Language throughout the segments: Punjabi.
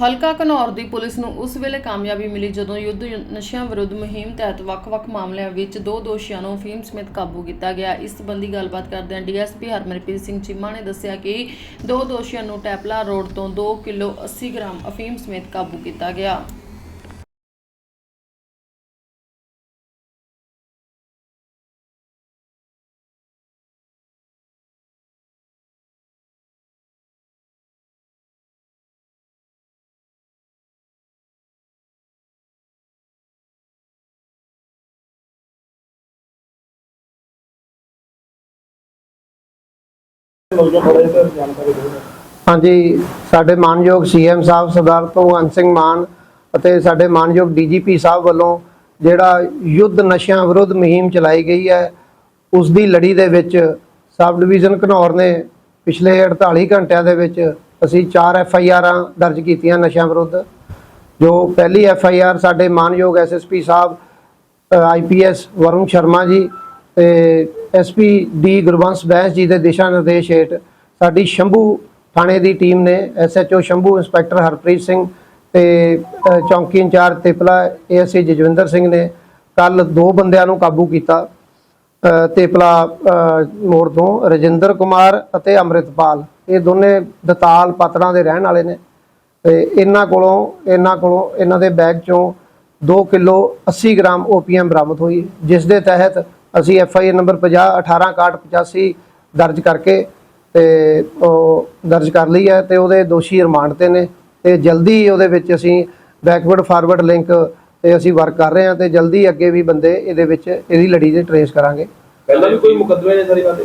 ਹਲਕਾ ਘਨੌਰ ਦੀ ਪੁਲਿਸ ਨੂੰ ਉਸ ਵੇਲੇ ਕਾਮਯਾਬੀ ਮਿਲੀ ਜਦੋਂ ਯੁੱਧ ਨਸ਼ਿਆਂ ਵਿਰੁੱਧ ਮੁਹਿੰਮ ਤਹਿਤ ਵੱਖ-ਵੱਖ ਮਾਮਲਿਆਂ ਵਿੱਚ ਦੋ ਦੋਸ਼ੀਆਂ ਨੂੰ ਅਫੀਮ ਸਮੇਤ ਕਾਬੂ ਕੀਤਾ ਗਿਆ। ਇਸ ਸੰਬੰਧੀ ਗੱਲਬਾਤ ਕਰਦਿਆਂ ਡੀਐਸਪੀ ਹਰਮਨਪ੍ਰੀਤ ਸਿੰਘ ਚੀਮਾ ਨੇ ਦੱਸਿਆ ਕਿ ਦੋ ਦੋਸ਼ੀਆਂ ਨੂੰ ਟੈਪਲਾ ਰੋਡ ਤੋਂ 2 ਕਿਲੋ 80 ਗ੍ਰਾਮ ਅਫੀਮ ਸਮੇਤ ਕਾਬੂ ਕੀਤਾ ਗਿਆ। ਹਾਂਜੀ, ਸਾਡੇ ਮਾਨਯੋਗ ਸੀਐਮ ਸਾਹਿਬ ਸਰਦਾਰ ਭਗਵੰਤ ਸਿੰਘ ਮਾਨ ਅਤੇ ਸਾਡੇ ਮਾਨਯੋਗ ਡੀਜੀਪੀ ਸਾਹਿਬ ਵੱਲੋਂ ਜਿਹੜਾ ਯੁੱਧ ਨਸ਼ਿਆਂ ਵਿਰੁੱਧ ਮੁਹਿੰਮ ਚਲਾਈ ਗਈ ਹੈ, ਉਸ ਦੀ ਲੜੀ ਦੇ ਵਿੱਚ ਸਬ ਡਿਵੀਜ਼ਨ ਘਨੌਰ ਨੇ ਪਿਛਲੇ 48 ਘੰਟਿਆਂ ਦੇ ਵਿੱਚ ਅਸੀਂ 4 ਐਫ ਆਈ ਆਰਾਂ ਦਰਜ ਕੀਤੀਆਂ ਨਸ਼ਿਆਂ ਵਿਰੁੱਧ, ਜੋ ਪਹਿਲੀ ਐਫ ਆਈ ਆਰ ਸਾਡੇ ਮਾਨਯੋਗ ਐਸਐਸਪੀ ਸਾਹਿਬ ਆਈਪੀਐਸ ਵਰੁਣ ਸ਼ਰਮਾ ਜੀ ਤੇ ਐਸਪੀ ਡੀ ਗੁਰਬੰਸ ਬੈਂਸ ਜੀ ਦੇ ਦਿਸ਼ਾ ਨਿਰਦੇਸ਼ ਹੇਠ ਸਾਡੀ ਸ਼ੰਭੂ ਥਾਣੇ ਦੀ ਟੀਮ ਨੇ ਐਸਐਚਓ ਸ਼ੰਭੂ ਇੰਸਪੈਕਟਰ ਹਰਪ੍ਰੀਤ ਸਿੰਘ ਤੇ ਚੌਂਕੀ ਇੰਚਾਰਜ ਤੇਪਲਾ ਏਐਸਏ ਜਜਵਿੰਦਰ ਸਿੰਘ ਨੇ ਕੱਲ ਦੋ ਬੰਦਿਆਂ ਨੂੰ ਕਾਬੂ ਕੀਤਾ। ਅ, ਤੇਪਲਾ ਮੋੜ ਤੋਂ ਰਜਿੰਦਰ ਕੁਮਾਰ ਅਤੇ ਅੰਮ੍ਰਿਤਪਾਲ। ਇਹ ਦੋਨੇ ਦਤਾਲ ਪਤੜਾਂ ਦੇ ਰਹਿਣ ਵਾਲੇ ਨੇ ਤੇ ਇਹਨਾਂ ਕੋਲੋਂ ਇਹਨਾਂ ਕੋਲੋਂ ਇਹਨਾਂ ਦੇ ਬੈਗ ਚੋਂ 2 ਕਿਲੋ 80 ਗ੍ਰਾਮ ਓਪੀਐਮ ਬਰਾਮਦ ਹੋਈ ਜਿਸ ਦੇ ਤਹਿਤ ਅਸੀਂ ਐਫ ਆਈ ਆਰ ਨੰਬਰ 50 186185 ਦਰਜ ਕਰਕੇ ਤੇ ਉਹ ਦਰਜ ਕਰ ਲਈ ਹੈ ਤੇ ਉਹਦੇ ਦੋਸ਼ੀ ਰਿਮਾਂਡ ਤੇ ਨੇ ਤੇ ਜਲਦੀ ਉਹਦੇ ਵਿੱਚ ਅਸੀਂ ਬੈਕਵਰਡ ਫਾਰਵਰਡ ਲਿੰਕ ਤੇ ਅਸੀਂ ਵਰਕ ਕਰ ਰਹੇ ਹਾਂ ਤੇ ਜਲਦੀ ਅੱਗੇ ਵੀ ਬੰਦੇ ਇਹਦੇ ਵਿੱਚ ਇਹਦੀ ਲੜੀ ਦੇ ਟਰੇਸ ਕਰਾਂਗੇ। ਪਹਿਲਾਂ ਵੀ ਕੋਈ ਮੁਕੱਦਮੇ ਨੇ ਸਾਰੀ ਬਾਤ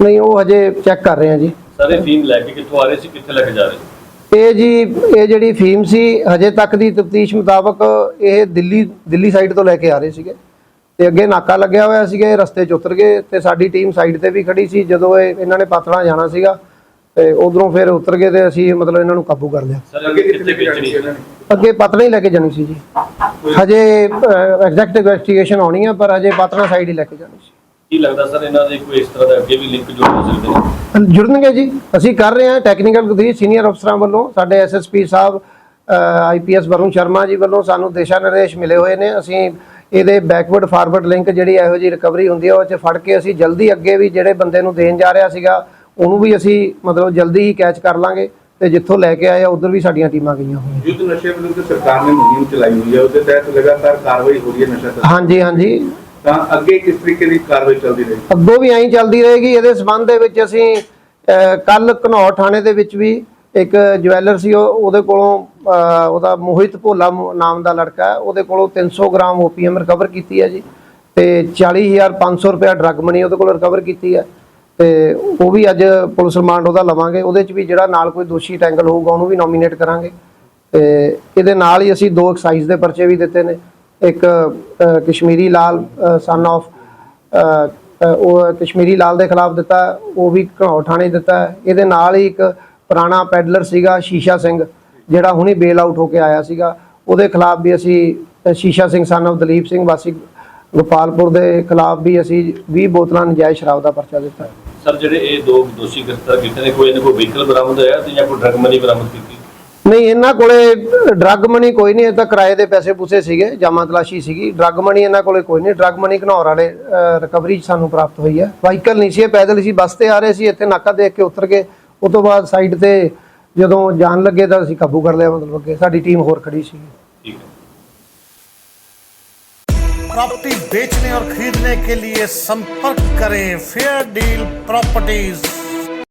ਨਹੀਂ ਉਹ ਹਜੇ ਚੈੱਕ ਕਰ ਰਹੇ ਹਾਂ ਜੀ। ਸਾਰੇ ਫੀਮ ਲੈ ਕੇ ਕਿੱਥੋਂ ਆ ਰਹੇ ਸੀ ਕਿੱਥੇ ਲੈ ਕੇ ਜਾ ਰਹੇ ਸੀ? ਇਹ ਜੀ ਇਹ ਜਿਹੜੀ ਫੀਮ ਸੀ ਹਜੇ ਤੱਕ ਦੀ ਤਫਤੀਸ਼ ਮੁਤਾਬਕ ਇਹ ਦਿੱਲੀ ਦਿੱਲੀ ਸਾਈਡ ਤੋਂ ਲੈ ਕੇ ਆ ਰਹੇ ਸੀਗੇ। ਤੇ ਅੱਗੇ ਨਾਕਾ ਲੱਗਿਆ ਹੋਇਆ ਸੀਗਾ ਇਹ ਰਸਤੇ 'ਚ ਉਤਰ ਗਏ ਤੇ ਸਾਡੀ ਟੀਮ ਸਾਈਡ ਤੇ ਵੀ ਖੜੀ ਸੀ ਜਦੋਂ ਇਹ ਇਹਨਾਂ ਨੇ ਪਾਤੜਾ ਜਾਣਾ ਸੀਗਾ ਤੇ ਉਧਰੋਂ ਫਿਰ ਉਤਰ ਗਏ ਤੇ ਅਸੀਂ ਮਤਲਬ ਇਹਨਾਂ ਨੂੰ ਕਾਬੂ ਕਰ ਲਿਆ। ਸਰ ਅੱਗੇ ਕਿੱਥੇ ਵੇਚਣੀ ਸੀ ਅੱਗੇ ਪਤੜਾ ਹੀ ਲੈ ਕੇ ਜਾਣੀ ਸੀ ਜੀ। ਹਜੇ ਐਗਜ਼ੈਕਟ ਇਨਵੈਸਟੀਗੇਸ਼ਨ ਹੋਣੀ ਆ ਪਰ ਹਜੇ ਪਤੜਾ ਸਾਈਡ ਹੀ ਲੈ ਕੇ ਜਾਣੀ ਸੀ। ਕੀ ਲੱਗਦਾ ਸਰ ਇਹਨਾਂ ਦੇ ਕੋਈ ਇਸ ਤਰ੍ਹਾਂ ਦਾ ਅੱਗੇ ਵੀ ਲਿੰਕ ਜੁੜ ਸਕਦੇ ਨੇ ਜੁੜਨਗੇ ਜੀ। ਅਸੀਂ ਕਰ ਰਹੇ ਹਾਂ ਟੈਕਨੀਕਲ ਗਤੀ ਸੀਨੀਅਰ ਅਫਸਰਾਂ ਵੱਲੋਂ ਸਾਡੇ ਐਸਐਸਪੀ ਸਾਹਿਬ ਆਈਪੀਐਸ ਵਰੁਣ ਸ਼ਰਮਾ ਜੀ ਵੱਲੋਂ ਸਾਨੂੰ ਦਿਸ਼ਾ ਨਿਰਦੇਸ਼ ਮਿਲੇ ਹੋਏ ਨੇ। ਅਸੀਂ ਇਹਦੇ ਬੈਕਵਰਡ ਫਾਰਵਰਡ ਲਿੰਕ ਜਿਹੜੀ ਇਹੋ ਜੀ ਰਿਕਵਰੀ ਹੁੰਦੀ ਹੈ ਉਹ 'ਚ ਫੜ ਕੇ ਅਸੀਂ ਜਲਦੀ ਅੱਗੇ ਵੀ ਜਿਹੜੇ ਬੰਦੇ ਨੂੰ ਦੇਣ ਜਾ ਰਿਹਾ ਸੀਗਾ ਉਹਨੂੰ ਵੀ ਅਸੀਂ ਮਤਲਬ ਜਲਦੀ ਹੀ ਕੈਚ ਕਰ ਲਾਂਗੇ ਤੇ ਜਿੱਥੋਂ ਲੈ ਕੇ ਆਏ ਆ ਉਧਰ ਵੀ ਸਾਡੀਆਂ ਟੀਮਾਂ ਗਈਆਂ ਹੋਈਆਂ। ਯੁੱਧ ਨਸ਼ੇ ਵਿਰੁੱਧ ਸਰਕਾਰ ਨੇ ਮੁਹਿੰਮ ਚਲਾਈ ਹੋਈ ਹੈ ਉਹਦੇ ਤਹਿਤ ਲਗਾਤਾਰ ਕਾਰਵਾਈ ਹੋ ਰਹੀ ਹੈ ਨਸ਼ਾ ਹਾਂਜੀ ਹਾਂਜੀ। ਤਾਂ ਅੱਗੇ ਕਿਸ ਤਰੀਕੇ ਦੀ ਕਾਰਵਾਈ ਚੱਲਦੀ ਰਹੇਗੀ? ਅੱਗੋਂ ਵੀ ਐਂ ਚੱਲਦੀ ਰਹੇਗੀ ਇਹਦੇ ਸਬੰਧ ਦੇ ਵਿੱਚ ਅਸੀਂ ਕੱਲ ਘਨੌਰ ਥਾਣੇ ਦੇ ਵਿੱਚ ਵੀ ਇੱਕ ਜਵੈਲਰ ਸੀ, ਉਹ- ਉਹਦੇ ਕੋਲੋਂ ਉਹਦਾ ਮੋਹਿਤ ਭੋਲਾ ਨਾਮ ਦਾ ਲੜਕਾ ਹੈ, ਉਹਦੇ ਕੋਲੋਂ 300 ਗ੍ਰਾਮ ਓਪੀਐਮ ਰਿਕਵਰ ਕੀਤੀ ਹੈ ਜੀ ਤੇ 40500 ਰੁਪਏ ਡਰੱਗ ਮਨੀ ਉਹਦੇ ਕੋਲ ਰਿਕਵਰ ਕੀਤੀ ਹੈ ਤੇ ਉਹ ਵੀ ਅੱਜ ਪੁਲਿਸ ਰਿਮਾਂਡ ਉਹਦਾ ਲਵਾਂਗੇ, ਉਹਦੇ ਚ ਵੀ ਜਿਹੜਾ ਨਾਲ ਕੋਈ ਦੋਸ਼ੀ ਟੈਂਗਲ ਹੋਊਗਾ ਉਹਨੂੰ ਵੀ ਨੋਮੀਨੇਟ ਕਰਾਂਗੇ ਤੇ ਇਹਦੇ ਨਾਲ ਹੀ ਅਸੀਂ ਦੋ ਐਕਸਾਈਜ਼ ਦੇ ਪਰਚੇ ਵੀ ਦਿੱਤੇ ਨੇ, ਇੱਕ ਕਸ਼ਮੀਰੀ ਲਾਲ ਸਨ ਆਫ ਉਹ ਕਸ਼ਮੀਰੀ ਲਾਲ ਦੇ ਖਿਲਾਫ ਦਿੱਤਾ, ਉਹ ਵੀ ਘਣੌਰ ਥਾਣੇ ਦਿੱਤਾ, ਇਹਦੇ ਨਾਲ ਹੀ ਇੱਕ ਪੁਰਾਣਾ ਪੈਡਲਰ ਸੀਗਾ ਸ਼ੀਸ਼ਾ ਸਿੰਘ ਜਿਹੜਾ ਹੁਣੇ ਬੇਲ ਆਊਟ ਹੋ ਕੇ ਆਇਆ ਸੀਗਾ। ਉਹਦੇ ਖਿਲਾਫ ਵੀ ਅਸੀਂ ਸ਼ੀਸ਼ਾ ਸਿੰਘ ਸਨ ਆਫ ਦਲੀਪ ਸਿੰਘ ਵਾਸੀ ਗੋਪਾਲਪੁਰ ਦੇ ਖਿਲਾਫ ਵੀ ਅਸੀਂ 20 ਬੋਤਲਾਂ ਨਜਾਇਜ਼ ਸ਼ਰਾਬ ਦਾ ਪਰਚਾ ਦਿੱਤਾ। ਸਰ ਜਿਹੜੇ ਇਹ ਦੋ ਦੋਸ਼ੀ ਗ੍ਰਿਫਤਾਰ ਕੀਤੇ ਨੇ ਕੋਈ ਇਹਨਾਂ ਕੋਈ ਵਹੀਕਲ ਬਰਾਮਦ ਹੋਇਆ ਤੇ ਜਾਂ ਕੋਈ ਡਰਗ ਮਨੀ ਬਰਾਮਦ ਕੀਤੀ? ਨਹੀਂ ਇਹਨਾਂ ਕੋਲੇ ਡਰੱਗ ਮਨੀ ਕੋਈ ਨਹੀਂ ਇਹ ਤਾਂ ਕਿਰਾਏ ਦੇ ਪੈਸੇ ਪੂਸੇ ਸੀਗੇ ਜਾਮਾ ਤਲਾਸ਼ੀ ਸੀਗੀ। ਡਰੱਗ ਮਨੀ ਇਹਨਾਂ ਕੋਲੇ ਕੋਈ ਨਹੀਂ ਡਰੱਗ ਮਨੀ ਘਨੌਰ ਵਾਲੇ ਰਿਕਵਰੀ ਸਾਨੂੰ ਪ੍ਰਾਪਤ ਹੋਈ ਹੈ। ਵਾਹੀਕਲ ਨਹੀਂ ਸੀ ਇਹ ਪੈਦਲ ਸੀ ਬੱਸ ਤੇ ਆ ਰਹੇ ਸੀ ਇੱਥੇ ਨਾਕਾ ਦੇਖ ਕੇ ਉਤਰ ਗਏ। ਉਸ ਤੋਂ ਬਾਅਦ ਸਾਈਡ ਤੇ ਜਦੋਂ ਜਾਣ ਲੱਗੇ ਤਾਂ ਅਸੀਂ ਕਾਬੂ ਕਰ ਲਿਆ ਮਤਲਬ ਅੱਗੇ ਸਾਡੀ ਟੀਮ ਹੋਰ ਖੜੀ ਸੀ ਠੀਕ ਹੈ प्रॉपर्टी बेचने और खरीदने के लिए संपर्क करें फेयर डील प्रॉपर्टीज